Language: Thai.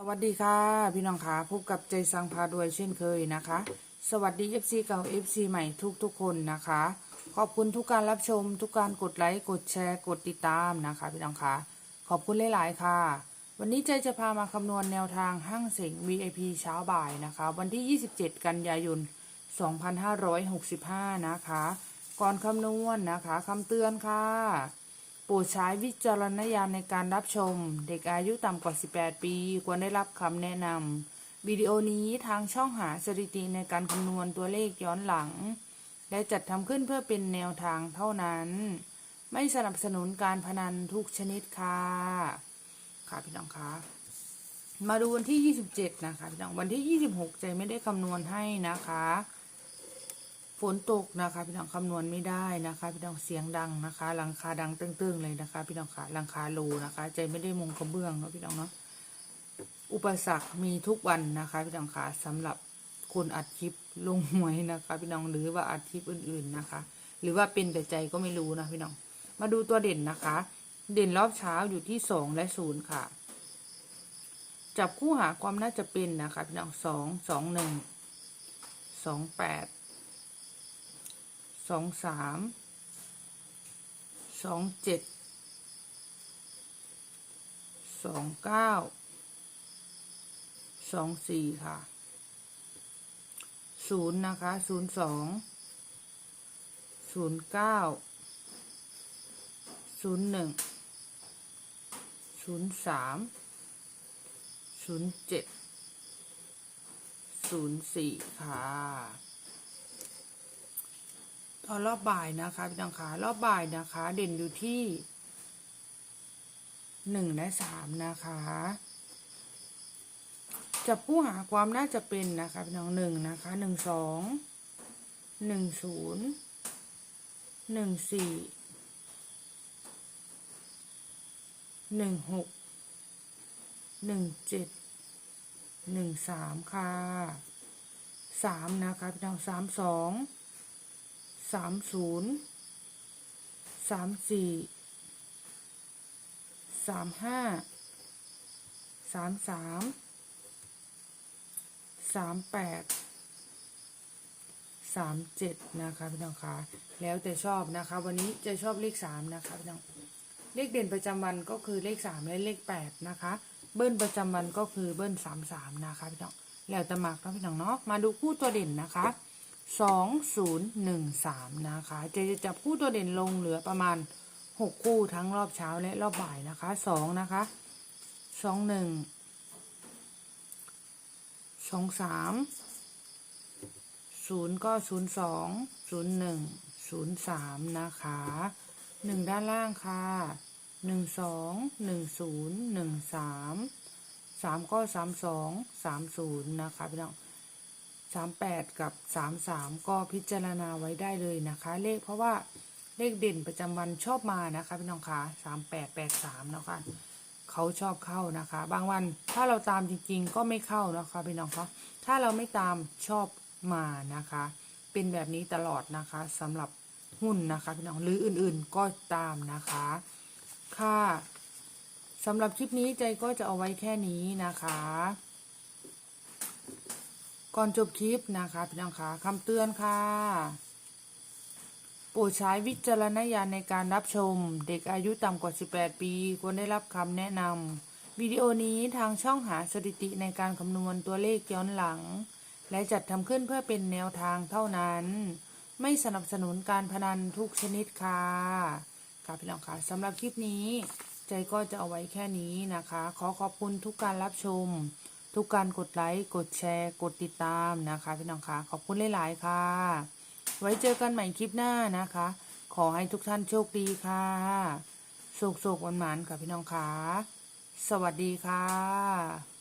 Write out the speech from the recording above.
สวัสดีค่ะ พี่น้องคะพบกับใจสังพาด้วยเช่นเคยนะคะ สวัสดี FC เก่า FC ใหม่ทุกทุกคนนะคะ ขอบคุณทุกการรับชม ทุกการกดไลค์กดแชร์กดติดตามนะคะ พี่น้องคะขอบคุณหลาย ๆ ค่ะ วันนี้ใจจะพามาคำนวณแนวทางห้างเสง VIP เช้าบ่ายนะคะ วันที่ 27 กันยายน 2565 นะคะ ก่อนคำนวณนะคะคำเตือนค่ะ โปรดใช้วิจารณญาณในการรับชม เด็กอายุต่ำกว่า 18 ปี ควรได้รับคำแนะนำวิดีโอนี้ทางช่องหาสถิติในการคำนวณตัวเลขย้อนหลัง ได้จัดทำขึ้นเพื่อเป็นแนวทางเท่านั้น ไม่สนับสนุนการพนันทุกชนิดค่ะ ค่ะพี่น้องคะมาดูวันที่ 27 นะคะพี่น้องวันที่ 26 ใจไม่ได้คำนวณให้นะคะ ฝนตกนะคะ พี่น้องคำนวณไม่ได้นะคะ พี่น้องเสียงดังนะคะหลังคาดังตึ้งๆเลยนะคะ พี่น้องค่ะหลังคาโลนะคะ ใจไม่ได้มงกระเบื้องเนาะพี่น้องเนาะอุปสรรคมีทุกวันนะคะ พี่น้องค่ะสำหรับคนอัดคลิปลงหวยนะคะ พี่น้องหรือว่าอัดคลิปอื่น ๆนะคะ หรือว่าเป็นแต่ใจก็ไม่รู้นะพี่น้อง มาดูตัวเด่นนะคะ เด่นรอบเช้าอยู่ที่สองและศูนย์ค่ะ จับคู่หาความน่าจะเป็นนะคะ พี่น้องสองสองหนึ่งสองแปด สองสามสองเจ็ดสองเก้าสองสี่ค่ะศูนย์นะคะศูนย์สองศูนย์เก้าศูนย์หนึ่งศูนย์สามศูนย์เจ็ดศูนย์สี่ค่ะ ตอนรอบบ่ายนะคะพี่น้องคะรอบบ่ายนะคะ เด่นอยู่ที่หนึ่งและสามนะคะจับผู้หาความน่าจะเป็นนะคะพี่น้องหนึ่งนะคะหนึ่งสองหนึ่งศูนย์หนึ่งสี่หนึ่งหกหนึ่งเจ็ดหนึ่งสามค่ะสามนะคะพี่น้องสามสอง สามศูนย์สามสี่สามห้าสามสามสามแปดสามเจ็ดนะคะพี่น้องคะแล้วแต่ชอบนะคะ วันนี้จะชอบเลขสามนะคะพี่น้องเลขเด่นประจำวันก็คือเลขสามและเลขแปดนะคะ เบิ้ลประจำวันก็คือเบิ้ลสามสามนะคะพี่น้องแล้วแต่มักนะพี่น้องเนาะมาดูคู่ตัวเด่นนะคะ สองศูนย์หนึ่งสามนะคะจะจะจับคู่ตัวเด่นลงเหลือประมาณหกคู่ทั้งรอบเช้าและรอบบ่ายนะคะสองนะคะสองหนึ่งสองสามศูนย์ก็ศูนย์สองศูนย์หนึ่งศูนย์สามนะคะหนึ่งด้านล่างค่ะหนึ่งสองหนึ่งศูนย์หนึ่งสามสามก็สามสองสามศูนย์นะคะพี่น้อง สามแปดกับสามสามก็พิจารณาไว้ได้เลยนะคะ เลขเพราะว่าเลขเด่นประจำวันชอบมานะคะพี่น้องคะสามแปดแปดสามนะคะเขาชอบเข้านะคะ บางวันถ้าเราตามจริงๆ ก็ไม่เข้านะคะพี่น้องคะถ้าเราไม่ตามชอบมานะคะ เป็นแบบนี้ตลอดนะคะสำหรับหุ้นนะคะพี่น้องหรืออื่นๆก็ตามนะคะค่ะสำหรับคลิปนี้ใจก็จะเอาไว้แค่นี้นะคะ ก่อนจบคลิปนะคะพี่น้องคะคำเตือนค่ะโปรดใช้วิจารณญาณในการรับชม เด็กอายุต่ำกว่า 18 ปีควรได้รับคำแนะนำวิดีโอนี้ทางช่องหาสถิติในการคำนวณตัวเลขย้อนหลัง และจัดทำขึ้นเพื่อเป็นแนวทางเท่านั้น ไม่สนับสนุนการพนันทุกชนิดค่ะค่ะพี่น้องคะสำหรับคลิปนี้ ใจก็จะเอาไว้แค่นี้นะคะ ขอขอบคุณทุกการรับชม ทุกการกดไลค์ กดแชร์ กดติดตามนะคะพี่น้องคะขอบคุณหลาย ๆ ค่ะ ไว้เจอกันใหม่คลิปหน้านะคะ ขอให้ทุกท่านโชคดีค่ะโศกโศกหวานๆค่ะพี่น้องคะสวัสดีค่ะ